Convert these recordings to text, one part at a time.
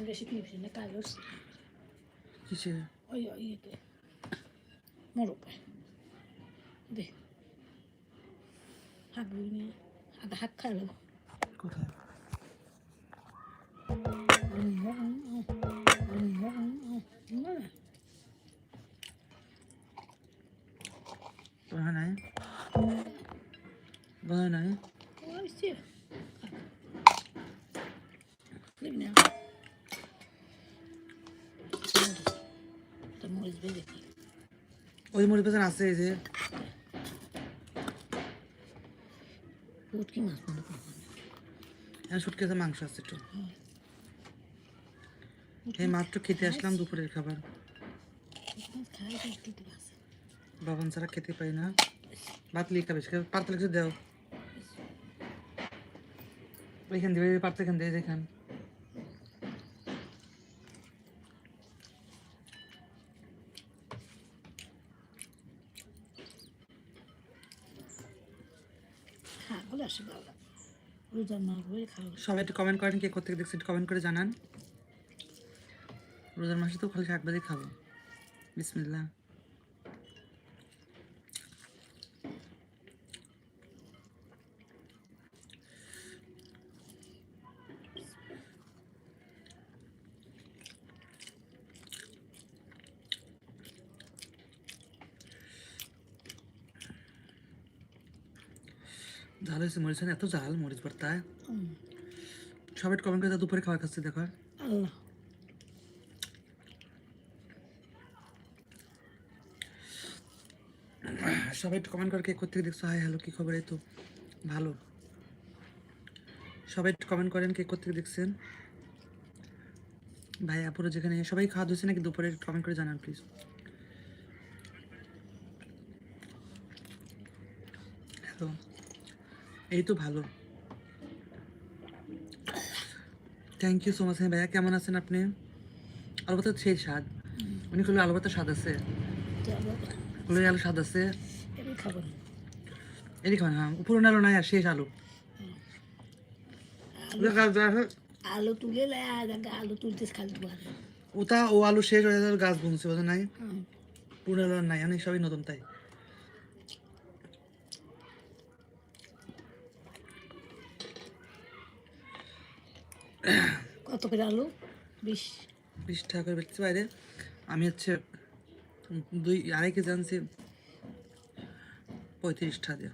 Recipe না কাগজ কিসে ওই ওই ইয়েতে মোরগ দে হাত বুঝি নিয়ে হাত হাত খালো কোথায় বোঝা নাই বোঝা নাই ওইছে দেখবি না মরিচ বেজে কি ওই মুড়ি পেছনে আছে এই যে। মনে হ্যাঁ সুটকেসে মাংস আছে একটু। এই মাত্র খেতে আসলাম দুপুরের খাবার। আছে? বাবান ছাড়া খেতে পাই না। ভাত লিয়ে খাবে পারতে লিখে দাও। ওইখান দিয়ে পারতে এখান দিয়ে যেখান হ্যাঁ বলে আসি বাবা রোজার মা বলে খাওয়া সবাই একটু কমেন্ট করেন কে কোথেকে দেখছেন কমেন্ট করে জানান। রোজার মাসে তো খালি শাকবাদি খাব। বিসমিল্লাহ। ঝাল হয়েছে মরিচ এত ঝাল মরিচ ভর্তা। সবাই একটু কমেন্ট করে দুপুরে খাবার খাচ্ছে দেখো। আল্লাহ। সবাই একটু কমেন্ট করে কে কোথেকে দেখছ? হাই হ্যালো কি খবর? এই তো ভালো। সবাই একটু কমেন্ট করেন কে কোথেকে দেখছেন? ভাই আপুরো যেখানে সবাই খাওয়া দিচ্ছে নাকি দুপুরে? কমেন্ট করে জানান প্লিজ হ্যালো এই তো ভালো। থ্যাংক ইউ সো মাচ হ্যাঁ ভাইয়া কেমন আছেন আপনি? আলু ভাতা সেই স্বাদ। উনি করলে আলু ভাতা স্বাদ আছে। ওগুলো আলু স্বাদ আছে। এটাই খাব না। এদিকে খান হ্যাঁ পুরনো আলু নাই আর শেষ আলু। আলু তুলে আলু তুলতে খালি ওটা ও আলু শেষ হয়ে যাবে গাছ বুনছে বোঝা নাই। পুরনো আলু নাই অনেক সবই নতুন তাই। কত করে আলু? বিশ। বিশ টাকা করে বেচছি বাইরে আমি হচ্ছে দুই, আড়াই কেজি আনছি। পঁয়ত্রিশ টাকা দিয়ে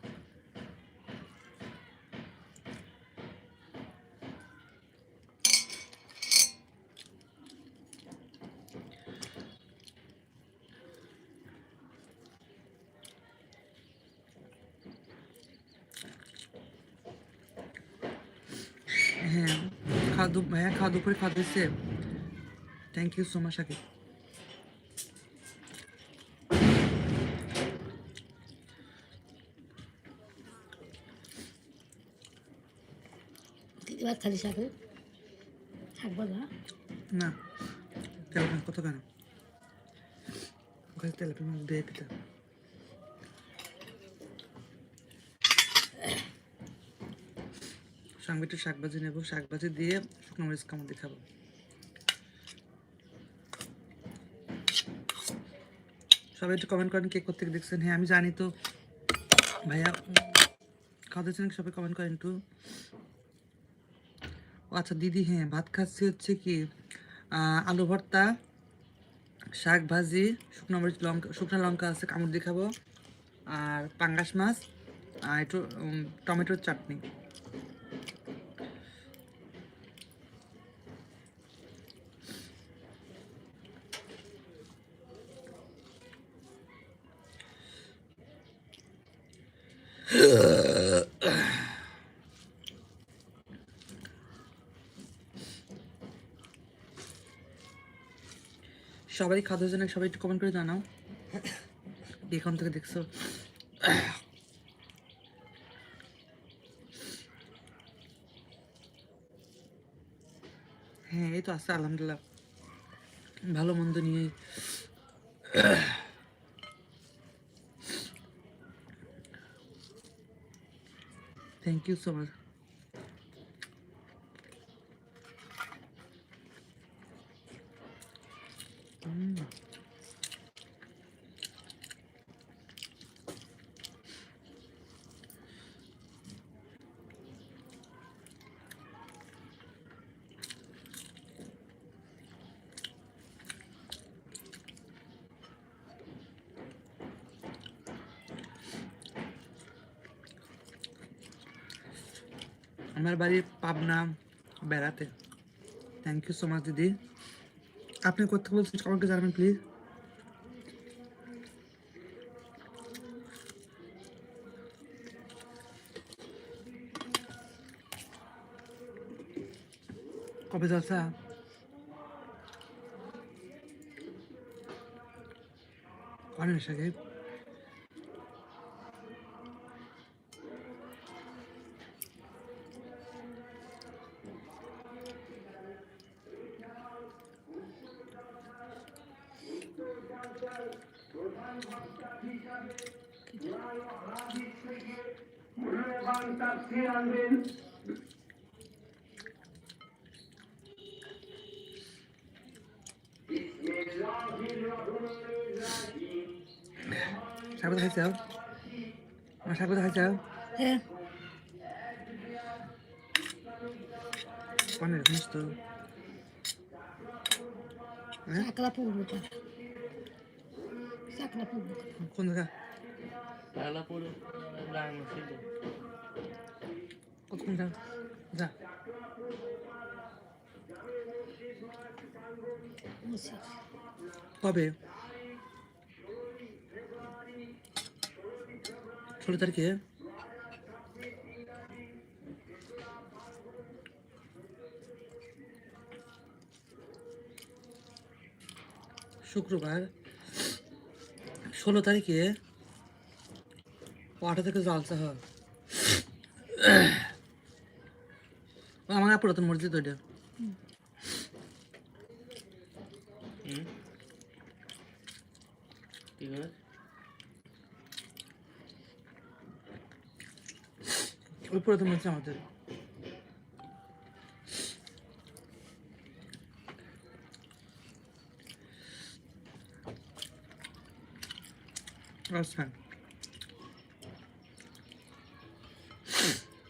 হ্যাঁ হ্যাঁ খাওয়া দুপুরে খাওয়া দিচ্ছে থ্যাংক ইউ সো মাচ আগে দিদি ভাত খালি শাকে? শাক ভাজা? না তেল কত কেন ওখানে তেল ফেল দিয়ে পিতা সঙ্গে একটু শাক ভাজি নেব। শাক ভাজি দিয়ে শুকনো মরিচ কামড় খাব। সবাই একটু কমেন্ট করেন কে কোথেকে দেখছেন। হ্যাঁ আমি জানি তো। ভাইয়া খাওয়া দিচ্ছেন সবাই কমেন্ট করেন একটু। আচ্ছা দিদি হ্যাঁ ভাত খাচ্ছি হচ্ছে কি আলু ভর্তা, শাক ভাজি, শুকনো মরিচ লঙ্কা, শুকনো লঙ্কা আছে, কামড় দিয়ে খাব। আর পাঙ্গাস মাছ, আর একটু টমেটোর চাটনি। সবাই খাদ্য জন্য সবাই একটু কমেন্ট করে জানাও। এখন থেকে দেখছ। হ্যাঁ এই তো আছে, আলহামদুলিল্লাহ। ভালো মন্দ নিয়ে থ্যাংক ইউ সো মাচ আমার বাড়ি পাবনা বেড়াতে। থ্যাংক ইউ সো মাচ দিদি। আপনি কোথা বলছেন, আমাকে জানাবেন প্লিজ কবে জলসা অনেক সাহেব সাগর খাইছ আমার সাগর খাইছ হ্যাঁ। অনেক জিনিস তো হ্যাঁ? চাকলা পড়ব তার চাকলা পড়ব কোন জায়গা? Ela por lá no filho. কতক্ষণ যা যা বুঝছি কবে ষোলো তারিখে শুক্রবার ষোলো তারিখে আঠারো থেকে জলসা হয় আমার পুরাতন মসজিদ ওইটা। ওই পুরাতন মসজিদ আমাদের। আচ্ছা।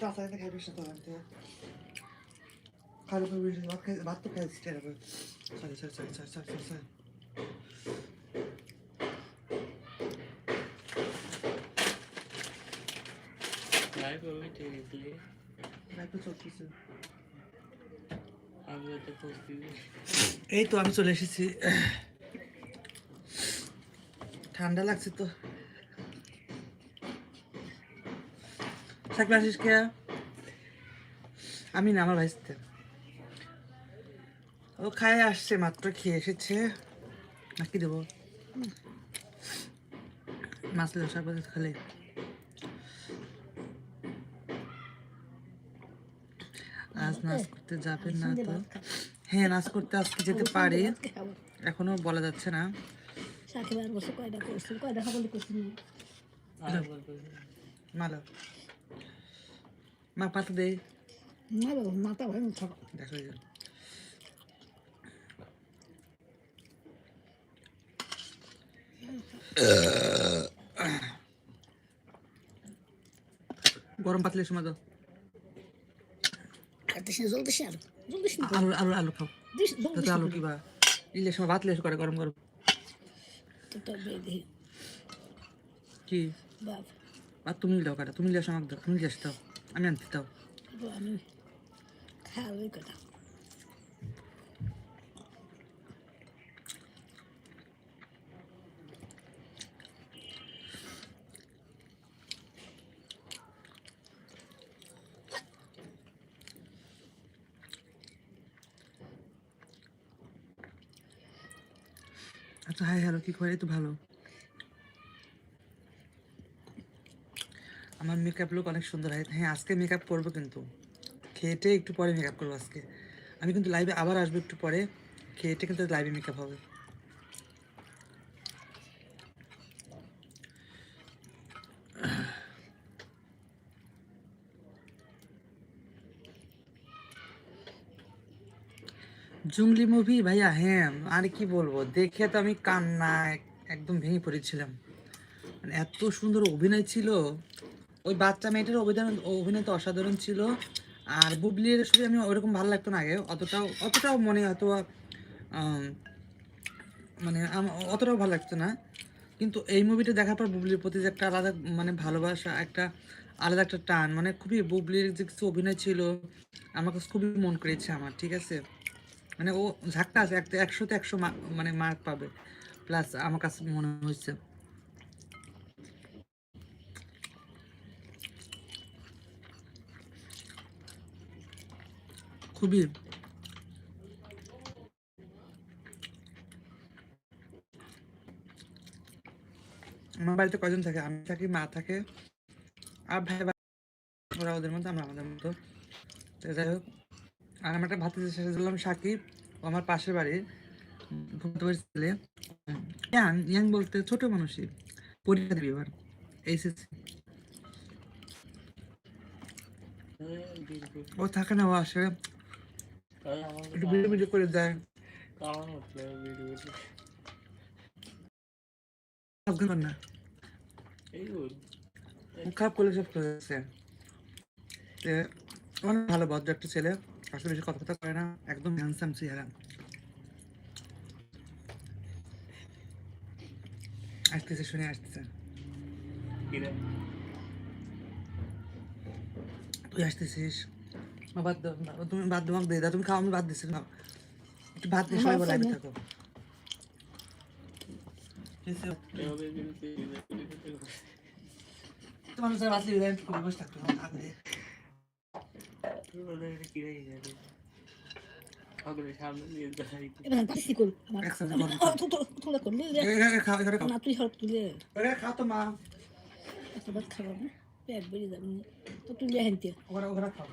তাড়াতাড়ি খাই বেশি তো লাগতে খালি তো খাই দিচ্ছি এই তো আমি চলে এসেছি। ঠান্ডা লাগছে তো। থাকলে আসিস আমি নামা আমার ও খায় আসছে মাত্র খেয়ে এসেছে। নাকি দেবো? মাছ লসার পাতে খেলে। আজ নাচ করতে যাবেন না তো। হ্যাঁ নাচ করতে আজকে যেতে পারে। এখনও বলা যাচ্ছে না। ভালো মা পাতা দে। না বাবু মাথা ভাই খাব দেখো এই যে। গরম পাতলে সময় দাও। খাতে সে জলদি সে আলু আলু আলু আলু খাও। আলু কিবা। ইলে সময় ভাত লেস করে গরম গরম। কি? ভাত তুমি দাও কাটা তুমি লেস আমাকে দাও তুমি লেস দাও। আমি আনতে দাও। আমি খাওয়াই কথা আচ্ছা হাই হ্যালো কি করে তো ভালো। আমার মেকআপ লুক অনেক সুন্দর হয়। হ্যাঁ আজকে মেকআপ করব কিন্তু। খেয়েটে একটু পরে মেকআপ করব আজকে। আমি কিন্তু লাইভে আবার আসব একটু পরে। খেয়েটে কিন্তু লাইভে মেকআপ হবে। জুংলি মুভি ভাইয়া হ্যাঁ আর কি বলব? দেখে তো আমি কান্না একদম ভেঙে পড়েছিলাম। মানে এত সুন্দর অভিনয় ছিল। ওই বাচ্চা মেয়েটার অভিনয় অভিনয় তো অসাধারণ ছিল। আর বুবলির ছবি আমি ওরকম ভালো লাগতো না আগে। অতটাও অতটাও মনে হয়তো মানে অতটাও ভালো লাগতো না। কিন্তু এই মুভিটা দেখার পর বুবলির প্রতি যে একটা আলাদা মানে ভালোবাসা, একটা আলাদা একটা টান মানে খুবই বুবলির যে কিছু অভিনয় ছিল, আমার কাছে খুবই মন করেছে আমার, ঠিক আছে? মানে ও ঝাক্কাস একটা একশোতে একশো মানে মার্ক পাবে। প্লাস আমার কাছে মনে হয়েছে। খুবই আমার বাড়িতে কজন থাকে? আমি থাকি, মা থাকে, আর ভাই ওরা ওদের মতো, আমরা আমাদের মতো। যাই হোক, আর আমার একটা ভাতিজা শেষে দিলাম সাকিব। ও আমার পাশের বাড়ির ভূত বাড়ির ছেলে ইয়াং ইয়াং বলতে ছোট মানুষই। পরীক্ষা দিবি এবার, এইচএসসি। ও থাকে না, ও আসে একটু ভিডিও ভিডিও করে দেয় কারণ হচ্ছে ভিডিও করে না। এই খারাপ করলে সব করে যাচ্ছে। অনেক ভালো ভদ্র একটা ছেলে। আসলে বেশি কথা কথা করে না। একদম হ্যান্ডসাম চেহারা। আসতেছে শুনে আসতেছে। তুই আসতেছিস? মা বাদ দাও না, তুমি বাদ দাও দিয়ে দাও তুমি খাও আমি বাদ দিচ্ছি না একটু ভাত দিয়ে সবাই বলে থাকো। তোমার স্যার বাসি বিদায় করে বসে থাকতো তুই হট তুলে এখানে তো মা। এত ভাত খাব না পেট বেরিয়ে যাবে। তো তুলে হেনতে খাও।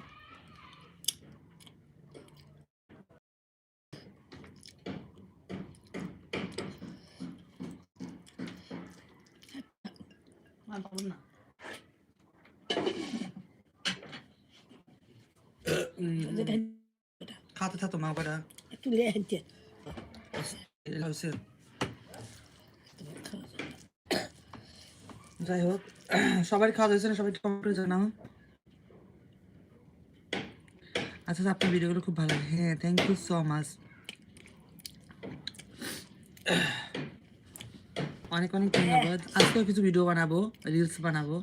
না। খাতে থাকতো মা ওটা তুলে হয়েছে যাই হোক সবাই খাওয়া হয়েছে না? সবাই কমেন্ট করে জানাও। আচ্ছা আচ্ছা, আপনার ভিডিওগুলো খুব ভালো লাগে। হ্যাঁ থ্যাংক ইউ সো মাচ অনেক অনেক ধন্যবাদ আজকেও কিছু ভিডিও বানাবো রিলস বানাবো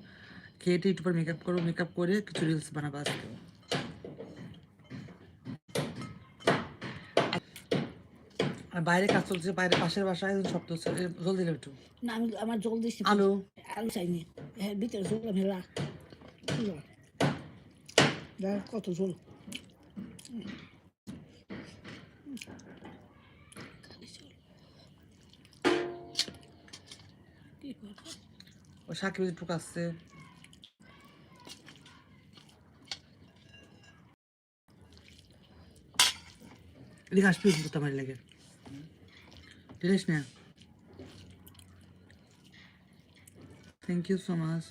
খেয়ে একটু পর মেকআপ করব মেকআপ করে কিছু রিলস বানাবো আজকে আর বাইরে কাজ চলছে বাইরে পাশের বাসায় একজন শব্দ হচ্ছে এ, জলদি দিলে একটু না আমি আমার জল দিচ্ছি আলু আলু চাইনি হ্যাঁ ভিতরে জল দেখ কত জল ও সাকিব ঢুকাচ্ছে এদিকে আসবি তো আমার লাগে দিলিস না। থ্যাংক ইউ সো মাচ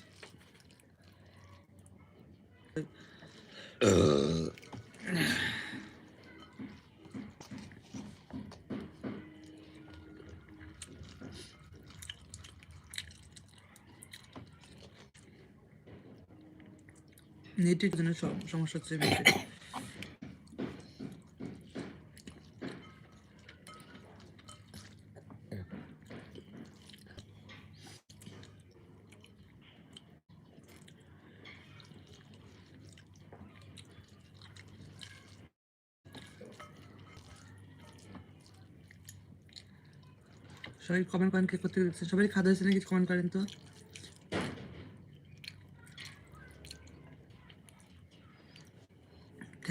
নেটের জন্য সমস্যা হচ্ছে। সবাই কমেন্ট করেন কে করতে সবাই হয়েছে নাকি কমেন্ট করেন তো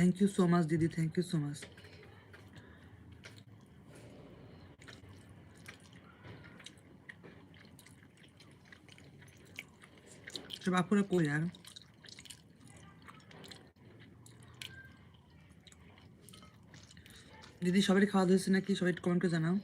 থ্যাংক ইউ সো মাচ দিদি থ্যাংক ইউ সো মাচ সব কই আর দিদি সবাই খাওয়া হয়েছে নাকি সবাই কমেন্ট করে জানাও